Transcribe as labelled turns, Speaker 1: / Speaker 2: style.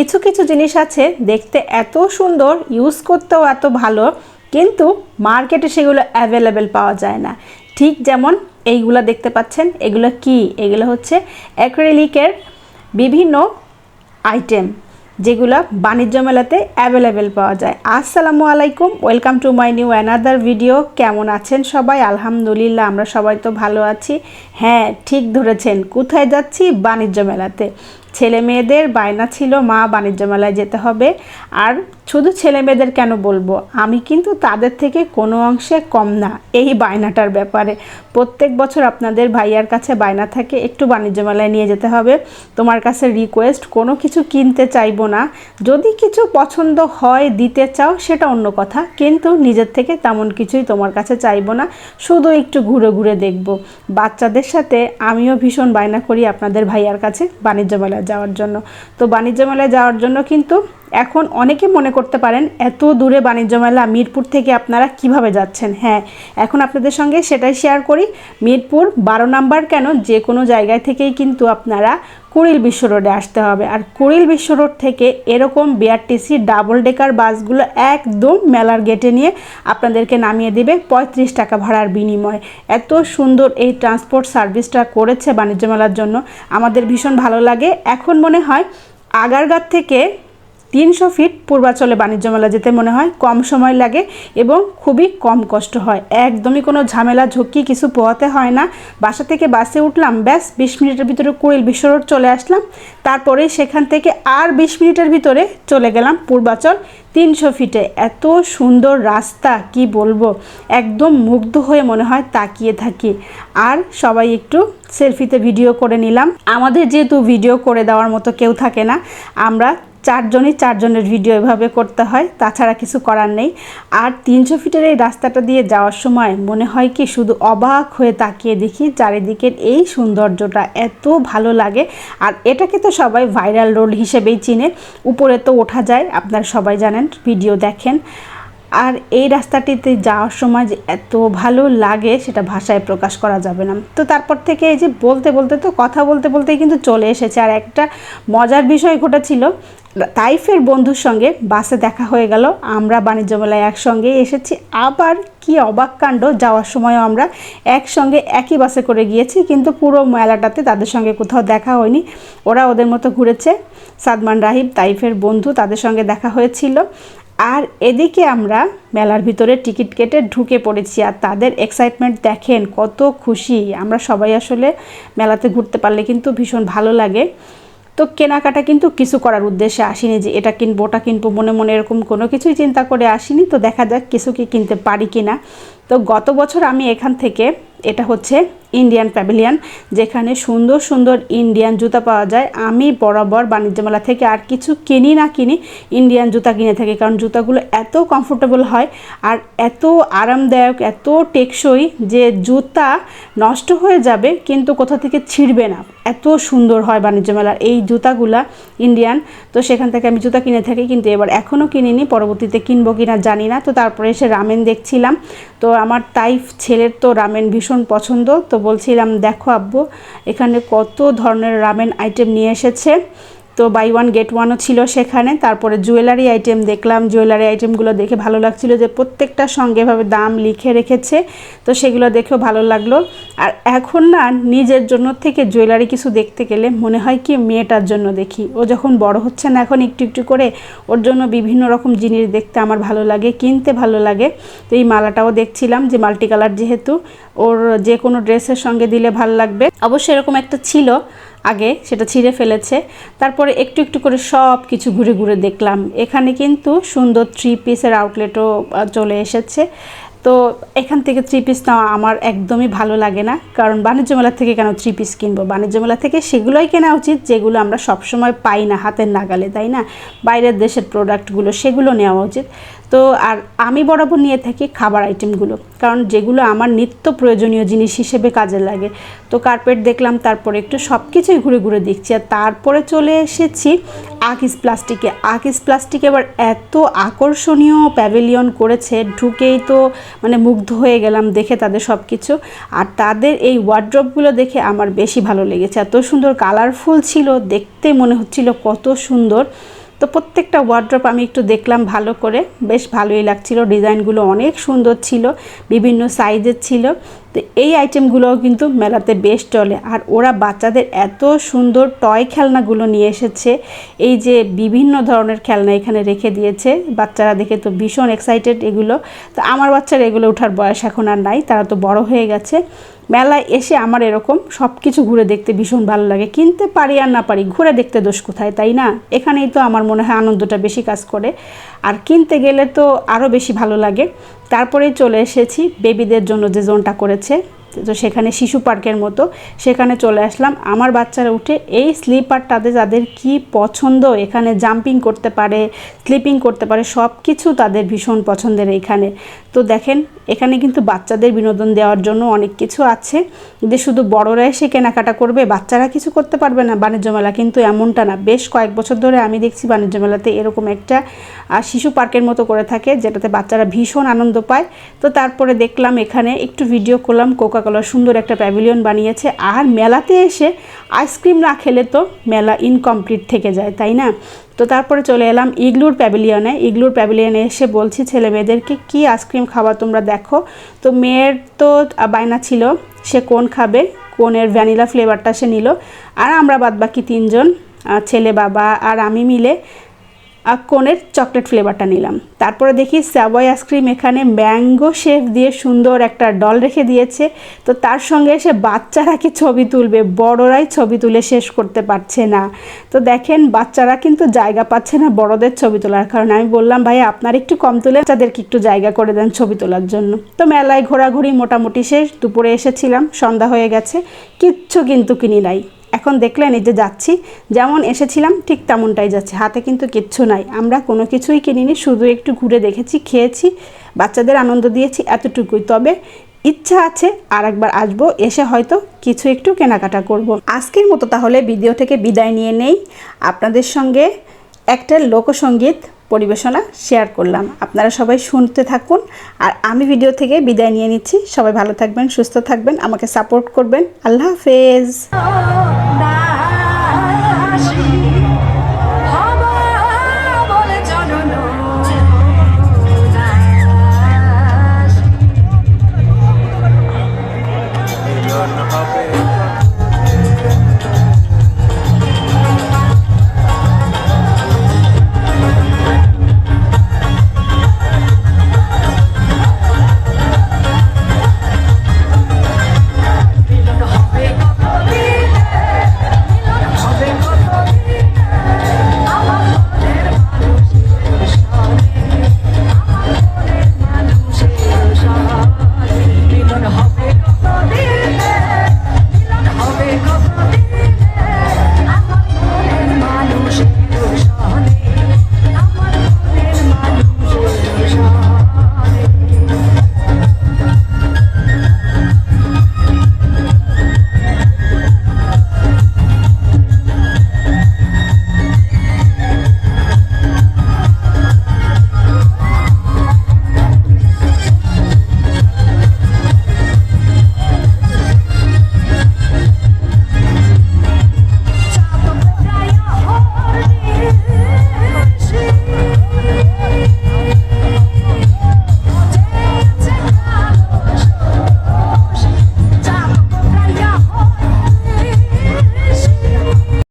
Speaker 1: কিছু কিছু জিনিস আছে দেখতে এত সুন্দর ইউজ করতেও এত ভালো, কিন্তু মার্কেটে সেগুলো অ্যাভেলেবেল পাওয়া যায় না। ঠিক যেমন এইগুলো দেখতে পাচ্ছেন, এগুলো কি? এগুলো হচ্ছে অ্যাক্রেলিকের বিভিন্ন আইটেম যেগুলো বাণিজ্য মেলাতে অ্যাভেলেবেল পাওয়া যায়। আসসালামু আলাইকুম welcome to my new another video কেমন আছেন সবাই? আলহামদুলিল্লাহ, আমরা সবাই তো ভালো আছি। হ্যাঁ ঠিক ধরেছেন। কোথায় যাচ্ছি? বাণিজ্য মেলাতে। ছেলে মেয়েদের বায়না ছিল, মা বাণিজ্য মেলায় যেতে হবে। আর শুধু ছেলে মেয়েদের কেন বলব? আমি কিন্তু তাদের থেকে কোনো অংশে কম না, এই বায়নাটার ব্যাপারে। প্রত্যেক বছর আপনাদের ভাইয়ার কাছে বায়না থাকে, একটু বাণিজ্য মেলায় নিয়ে যেতে হবে। তোমার কাছে রিকোয়েস্ট কোনো কিছু কিনতে চাইব না। যদি কিছু পছন্দ হয়, দিতে চাও, সেটা অন্য কথা। কিন্তু নিজের থেকে তেমন কিছুই তোমার কাছে চাইব না। শুধু একটু ঘুরে ঘুরে দেখব। বাচ্চাদের সাথে আমিও ভীষণ বায়না করি আপনাদের ভাইয়ার কাছে বাণিজ্য মেলায় যাওয়ার জন্য। তো বাণিজ্য মেলায় যাওয়ার জন্য কিন্তু এখন অনেকে মনে করতে পারেন, এত দূরে বাণিজ্য মেলা মিরপুর থেকে আপনারা কীভাবে যাচ্ছেন? হ্যাঁ এখন আপনাদের সঙ্গে সেটাই শেয়ার করি। মিরপুর বারো নাম্বার কেন? যে কোনো জায়গায় থেকেই কিন্তু আপনারা কুড়িল বিশ্ব রোডে আসতে হবে। আর কুড়িল বিশ্ব রোড থেকে এরকম বিআরটিসি ডাবল ডেকার বাসগুলো একদম মেলার গেটে নিয়ে আপনাদেরকে নামিয়ে দেবে পঁয়ত্রিশ টাকা ভাড়ার বিনিময়। এত সুন্দর এই ট্রান্সপোর্ট সার্ভিসটা করেছে বাণিজ্য মেলার জন্য। আমাদের ভীষণ ভালো লাগে। এখন মনে হয় আগারগার থেকে তিনশো ফিট পূর্বাচলে বাণিজ্য মেলা যেতে মনে হয়, কম সময় লাগে এবং খুবই কম কষ্ট হয়। একদমই কোনো ঝামেলা ঝক্কি কিছু পোহাতে হয় না। বাসা থেকে বাসে উঠলাম, ব্যাস বিশ মিনিটের ভিতরে কুড়িল বিশ্ব রোড চলে আসলাম। তারপরে সেখান থেকে আর বিশ মিনিটের ভিতরে চলে গেলাম পূর্বাচল তিনশো ফিটে। এত সুন্দর রাস্তা, কি বলব? একদম মুগ্ধ হয়ে মনে হয় তাকিয়ে থাকি। আর সবাই একটু সেলফিতে ভিডিও করে নিলাম। আমাদের যেহেতু ভিডিও করে দেওয়ার মতো কেউ থাকে না, আমরা চারজনই চারজনের ভিডিও এভাবে করতে হয়, তাছাড়া কিছু করার নেই। আর তিনশো ফিটের এই রাস্তাটা দিয়ে যাওয়ার সময় মনে হয় কি শুধু অবাক হয়ে তাকিয়ে দেখি চারিদিকের এই সৌন্দর্যটা এত ভালো লাগে। আর এটাকে তো সবাই ভাইরাল রোল হিসেবেই চিনে। উপরে তো ওঠা যায়, আপনারা সবাই জানেন ভিডিও দেখেন। আর এই রাস্তাটিতে যাওয়ার সময় যে এত ভালো লাগে, সেটা ভাষায় প্রকাশ করা যাবে না। তো তারপর থেকে এই যে বলতে বলতে তো কথা বলতে বলতেই কিন্তু চলে এসেছে। আর একটা মজার বিষয় ঘটেছিল, তাইফের বন্ধুর সঙ্গে বাসে দেখা হয়ে গেল। আমরা বাণিজ্য মেলায় একসঙ্গে এসেছি। আবার কি অবাক কাণ্ড, যাওয়ার সময়ও আমরা একসঙ্গে একই বাসে করে গিয়েছি, কিন্তু পুরো মেলাটাতে তাদের সঙ্গে কোথাও দেখা হয়নি। ওরা ওদের মতো ঘুরেছে। সাদমান রাহিব, তাইফের বন্ধু, তাদের সঙ্গে দেখা হয়েছিল। আর এদিকে আমরা মেলার ভিতরে টিকিট কেটে ঢুকে পড়েছি আর তাদের এক্সাইটমেন্ট দেখেন কত খুশি। আমরা সবাই আসলে মেলাতে ঘুরতে পারলে কিন্তু ভীষণ ভালো লাগে। তো কেনাকাটা কিন্তু কিছু করার উদ্দেশ্যে আসিনি যে এটা কিনবো, ওটা কিনবো, মনে মনে এরকম কোনো কিছুই চিন্তা করে আসিনি। তো দেখা যাক কিছু কি কিনতে পারি কি না তো গত বছর আমি এখান থেকে, এটা হচ্ছে ইন্ডিয়ান প্যাভিলিয়ান যেখানে সুন্দর সুন্দর ইন্ডিয়ান জুতা পাওয়া যায়। আমি বরাবর বাণিজ্য মেলা থেকে আর কিছু কিনি না কিনি ইন্ডিয়ান জুতা কিনে থাকি, কারণ জুতাগুলো এত কমফোর্টেবল হয় আর এত আরামদায়ক, এত টেকসই যে জুতা নষ্ট হয়ে যাবে কিন্তু কোথা থেকে ছিঁড়বে না। এত সুন্দর হয় বাণিজ্য মেলার এই জুতাগুলা ইন্ডিয়ান তো সেখান থেকে আমি জুতা কিনে থাকি, কিন্তু এবার এখনও কিনিনি, পরবর্তীতে কিনবো কিনা জানি না। তো তারপরে এসে রামেন দেখছিলাম। তো আমার তাইফ ছেলের তো রামেন ভীষণ পছন্দ, তো বলছিলাম, দেখো আব্বু, এখানে কত ধরনের রামেন আইটেম নিয়ে এসেছে। তো বাই ওয়ান গেট ওয়ানও ছিল সেখানে। তারপরে জুয়েলারি আইটেম দেখলাম। জুয়েলারি আইটেমগুলো দেখে ভালো লাগছিল যে প্রত্যেকটার সঙ্গে এভাবে দাম লিখে রেখেছে। তো সেগুলো দেখেও ভালো লাগল। আর এখন না নিজের জন্য থেকে জুয়েলারি কিছু দেখতে গেলে মনে হয় কি মেয়েটার জন্য দেখি। ও যখন বড় হচ্ছে না, এখন একটু একটু করে ওর জন্য বিভিন্ন রকম জিনিস দেখতে আমার ভালো লাগে, কিনতে ভালো লাগে। তো এই মালাটাও দেখছিলাম যে মাল্টি কালার যেহেতু। ওর যে কোনো ড্রেসের সঙ্গে দিলে ভালো লাগবে। অবশ্যই এরকম একটা ছিল। আগে, সেটা ছিঁড়ে ফেলেছে। তারপরে একটু একটু করে সব কিছু ঘুরে ঘুরে দেখলাম। এখানে কিন্তু সুন্দর থ্রি পিসের আউটলেটও চলে এসেছে। তো এখান থেকে থ্রি পিস নেওয়া আমার একদমই ভালো লাগে না। কারণ বাণিজ্য মেলা থেকে কেন থ্রি পিস কিনবো? বাণিজ্য মেলা থেকে সেগুলোই কেনা উচিত, যেগুলো আমরা সবসময় পাই না হাতের নাগালে, তাই না? বাইরের দেশের প্রোডাক্টগুলো সেগুলো নেওয়া উচিত। তো আর আমি বরাবর নিয়ে থাকি খাবার আইটেমগুলো কারণ যেগুলো আমার নিত্য প্রয়োজনীয় জিনিস হিসেবে কাজে লাগে। তো কার্পেট দেখলাম, তারপরে একটু সব কিছুই ঘুরে ঘুরে দেখছি। আর তারপরে চলে এসেছি আকিস প্লাস্টিকে আকিস প্লাস্টিক এবার এত আকর্ষণীয় প্যাভিলিয়ন করেছে, ঢুকেই তো মানে মুগ্ধ হয়ে গেলাম দেখে তাদের সব কিছু আর তাদের এই ওয়ার্ড্রপগুলো দেখে আমার বেশি ভালো লেগেছে। এত সুন্দর কালারফুল ছিল, দেখতে মনে হচ্ছিল কত সুন্দর। তো প্রত্যেকটা ওয়ার্ড্রপ আমি একটু দেখলাম ভালো করে। বেশ ভালোই লাগছিল। ডিজাইনগুলো অনেক সুন্দর ছিল। বিভিন্ন সাইজের ছিল। তো এই আইটেমগুলোও কিন্তু মেলাতে বেশ চলে। আর ওরা বাচ্চাদের এত সুন্দর টয় খেলনাগুলো নিয়ে এসেছে। এই যে বিভিন্ন ধরনের খেলনা এখানে রেখে দিয়েছে। বাচ্চারা দেখে তো ভীষণ এক্সাইটেড এগুলো। তো আমার বাচ্চারা এগুলো ওঠার বয়স এখন আর নাই, তারা তো বড় হয়ে গেছে। মেলায় এসে আমার এরকম সব কিছু ঘুরে দেখতে ভীষণ ভালো লাগে। কিনতে পারি আর না পারি, ঘুরে দেখতে দোষ কোথায়, তাই না? এখানেই তো আমার মনে হয় আনন্দটা বেশি কাজ করে। আর কিনতে গেলে তো আরও বেশি ভালো লাগে। তারপরেই চলে এসেছি বেবিদের জন্য যে জোনটা করেছে, তো সেখানে শিশু পার্কের মতো। সেখানে চলে আসলাম। আমার বাচ্চারা উঠে এই স্লিপারটাতে যাদের কি পছন্দ, এখানে জাম্পিং করতে পারে, স্লিপিং করতে পারে সব কিছু তাদের ভীষণ পছন্দের এইখানে তো দেখেন, এখানে কিন্তু বাচ্চাদের বিনোদন দেওয়ার জন্য অনেক কিছু আছে। যে শুধু বড়রা এসে কেনাকাটা করবে, বাচ্চারা কিছু করতে পারবে না। বাণিজ্য মেলা কিন্তু এমনটা না। বেশ কয়েক বছর ধরে আমি দেখছি বাণিজ্য মেলাতে এরকম একটা শিশু পার্কের মতো করে থাকে, যেটাতে বাচ্চারা ভীষণ আনন্দ পায়। তো তারপরে দেখলাম এখানে একটু ভিডিও করলাম কোকা কোলার সুন্দর একটা প্যাভিলিয়ন বানিয়েছে। আর মেলাতে এসে আইসক্রিম না খেলে তো মেলা ইনকমপ্লিট থেকে যায়, তাই না? তো তারপরে চলে এলাম ইগলুর প্যাভিলিয়নে। ইগলুর প্যাভিলিয়নে এসে বলছি, ছেলে মেয়েদেরকে কী আইসক্রিম খাওয়া তোমরা দেখো? তো মেয়ের তো বায়না ছিল, সে কোন খাবে, কোনের ভ্যানিলা ফ্লেভারটা সে নিল। আর আমরা বাদবাকি তিনজন ছেলে বাবা আর আমি মিলে কোনের চকলেট ফ্লেভারটা নিলাম। তারপরে দেখি স্যাবয় আইসক্রিম এখানে ম্যাঙ্গো শেফ দিয়ে সুন্দর একটা ডল রেখে দিয়েছে। তো তার সঙ্গে এসে বাচ্চারা কি ছবি তুলবে? বড়রাই ছবি তুলে শেষ করতে পারছে না। তো দেখেন, বাচ্চারা কিন্তু জায়গা পাচ্ছে না বড়দের ছবি তোলার কারণে। আমি বললাম, ভাই, আপনার একটু কম তুলে তাদেরকে একটু জায়গা করে দেন ছবি তোলার জন্য। তো মেলায় ঘোরাঘুরি মোটামুটি শেষ। দুপুরে এসেছিলাম, সন্ধ্যা হয়ে গেছে। কিচ্ছু কিন্তু কিনি নাই। এখন দেখলেন এই যে যাচ্ছি, যেমন এসেছিলাম ঠিক তেমনটাই যাচ্ছে। হাতে কিন্তু কিচ্ছু নাই। আমরা কোনো কিছুই কিনিনি, শুধু একটু ঘুরে দেখেছি, খেয়েছি, বাচ্চাদের আনন্দ দিয়েছি, এতটুকুই। তবে ইচ্ছা আছে আর একবার আসব, এসে হয়তো কিছু একটু কেনাকাটা করব। আজকের মতো তাহলে ভিডিও থেকে বিদায় নিয়ে নেই। আপনাদের সঙ্গে একটা লোকসঙ্গীত পরিবেশনা শেয়ার করলাম। আপনারা সবাই শুনতে থাকুন। আর আমি ভিডিও থেকে বিদায় নিয়ে নিচ্ছি। সবাই ভালো থাকবেন, সুস্থ থাকবেন। আমাকে সাপোর্ট করবেন। আল্লাহ হাফেজ।